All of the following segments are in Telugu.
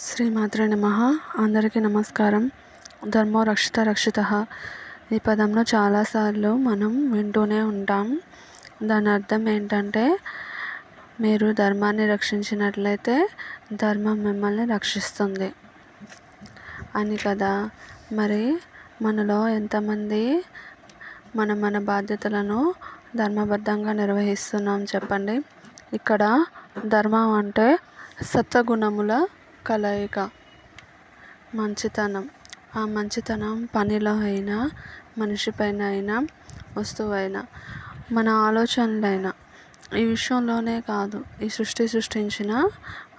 శ్రీమాత్ర నమ. అందరికీ నమస్కారం. ధర్మో రక్షిత రక్షిత. ఈ పదంలో చాలాసార్లు మనం వింటూనే ఉంటాం. దాని అర్థం ఏంటంటే మీరు ధర్మాన్ని రక్షించినట్లయితే ధర్మం మిమ్మల్ని రక్షిస్తుంది. అని కదా. మరి మనలో ఎంతమంది మన మన బాధ్యతలను ధర్మబద్ధంగా నిర్వహిస్తున్నాం చెప్పండి. ఇక్కడ ధర్మం అంటే సత్వగుణముల కలయిక మంచితనం. ఆ మంచితనం పనిలో అయినా మనిషిపైన అయినా వస్తువైనా మన ఆలోచనలైనా ఈ విషయంలోనే కాదు ఈ సృష్టి సృష్టించిన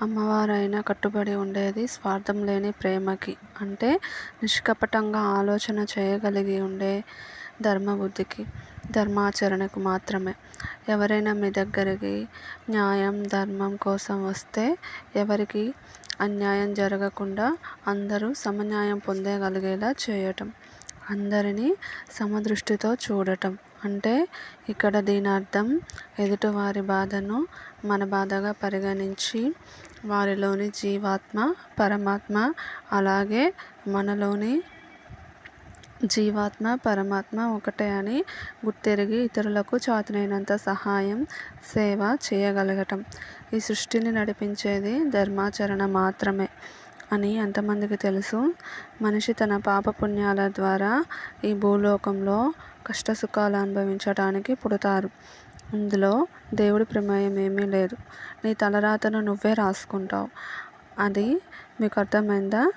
అమ్మవారైనా కట్టుబడి ఉండేది స్వార్థం లేని ప్రేమకి. అంటే నిష్కపటంగా ఆలోచన చేయగలిగి ఉండే ధర్మబుద్ధికి. ధర్మాచరణకు మాత్రమే. ఎవరైనా మీ దగ్గరికి న్యాయం ధర్మం కోసం వస్తే ఎవరికి అన్యాయం జరగకుండా అందరూ సమన్యాయం పొందగలిగేలా చేయటం. అందరినీ సమదృష్టితో చూడటం. అంటే ఇక్కడ దీని అర్థం ఎదుటివారి బాధను మన బాధగా పరిగణించి వారిలోని జీవాత్మ పరమాత్మ అలాగే మనలోని జీవాత్మ పరమాత్మ ఒకటే అని గుర్తెరిగి ఇతరులకు చాతునైనంత సహాయం సేవ చేయగలగటం. ఈ సృష్టిని నడిపించేది ధర్మాచరణ మాత్రమే అని ఎంతమందికి తెలుసు? మనిషి తన పాపపుణ్యాల ద్వారా ఈ భూలోకంలో కష్టసుఖాలు అనుభవించడానికి పుడతారు. ఇందులో దేవుడి ప్రమేయం ఏమీ లేదు. నీ తలరాతను నువ్వే రాసుకుంటావు. అది మీకు అర్థమైందా?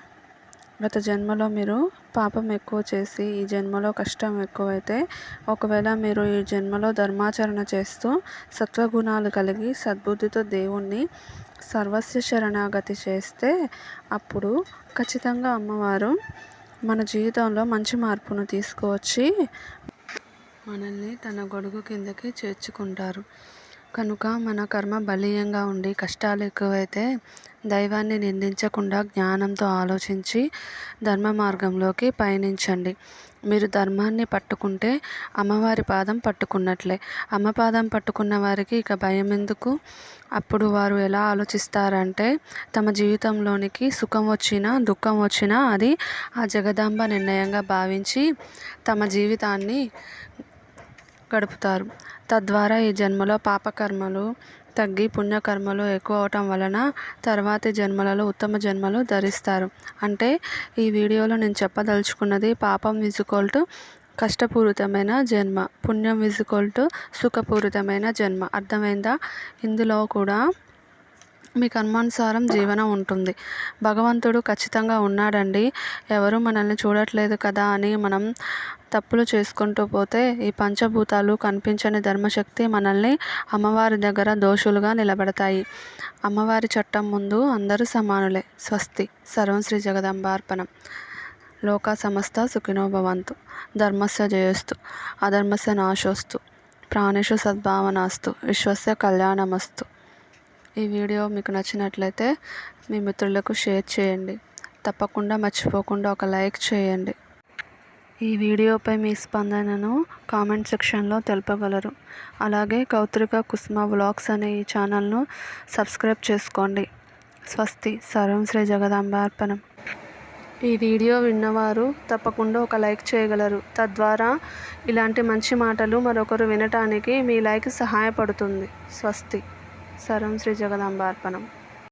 గత జన్మలో మీరు పాపం ఎక్కువ చేసి ఈ జన్మలో కష్టం ఎక్కువైతే ఒకవేళ మీరు ఈ జన్మలో ధర్మాచరణ చేస్తూ సత్వగుణాలు కలిగి సద్బుద్ధితో దేవుణ్ణి సర్వస్వ శరణాగతి చేస్తే అప్పుడు ఖచ్చితంగా అమ్మవారు మన జీవితంలో మంచి మార్పును తీసుకువచ్చి మనల్ని తన గొడుగు కిందకి చేర్చుకుంటారు. కనుక మన కర్మ బలీయంగా ఉండి కష్టాలు ఎక్కువైతే దైవాన్ని నిందించకుండా జ్ఞానంతో ఆలోచించి ధర్మ మార్గంలోకి పయనించండి. మీరు ధర్మాన్ని పట్టుకుంటే అమ్మవారి పాదం పట్టుకున్నట్లే. అమ్మ పాదం పట్టుకున్న వారికి ఇక భయం ఎందుకు? అప్పుడు వారు ఎలా ఆలోచిస్తారంటే తమ జీవితంలోనికి సుఖం వచ్చినా దుఃఖం వచ్చినా అది ఆ జగదాంబ నిర్ణయంగా భావించి తమ జీవితాన్ని గడుపుతారు తద్వారా ఈ జన్మలో పాపకర్మలు తగ్గి పుణ్యకర్మలు ఎక్కువ అవటం వలన తర్వాతి జన్మలలో ఉత్తమ జన్మలు ధరిస్తారు. అంటే ఈ వీడియోలో నేను చెప్పదలుచుకున్నది పాపం విజుకోల్ టు కష్టపూరితమైన జన్మ పుణ్యం విజుకోల్ టు సుఖపూరితమైన జన్మ. అర్థమైందా? ఇందులో కూడా మీ కర్మానుసారం జీవనం ఉంటుంది. భగవంతుడు ఖచ్చితంగా ఉన్నాడండి. ఎవరు మనల్ని చూడట్లేదు కదా అని మనం తప్పులు చేసుకుంటూ పోతే ఈ పంచభూతాలు కనిపించని ధర్మశక్తి మనల్ని అమ్మవారి దగ్గర దోషులుగా నిలబడతాయి. అమ్మవారి చట్టం ముందు అందరూ సమానులే. స్వస్తి. సర్వం శ్రీ జగదంబార్పణం. లోక సమస్త సుఖినోభవంతు ధర్మస్య జయస్తు. అధర్మస్య నాశోస్తు. ప్రాణేషు సద్భావనాస్తు. విశ్వస్య కళ్యాణమస్తు. ఈ వీడియో మీకు నచ్చినట్లయితే మీ మిత్రులకు షేర్ చేయండి. తప్పకుండా మర్చిపోకుండా ఒక లైక్ చేయండి. ఈ వీడియోపై మీ స్పందనను కామెంట్ సెక్షన్లో తెలపగలరు. అలాగే కౌత్రిక కుస్మ వ్లాగ్స్ అనే ఈ ఛానల్ను సబ్స్క్రైబ్ చేసుకోండి. స్వస్తి సర్వం శ్రీ జగదాంబార్పణం. ఈ వీడియో విన్నవారు తప్పకుండా ఒక లైక్ చేయగలరు. తద్వారా ఇలాంటి మంచి మాటలు మరొకరు వినటానికి మీ లైక్ సహాయపడుతుంది. స్వస్తి. సర్వం శ్రీ జగదాంబార్పణం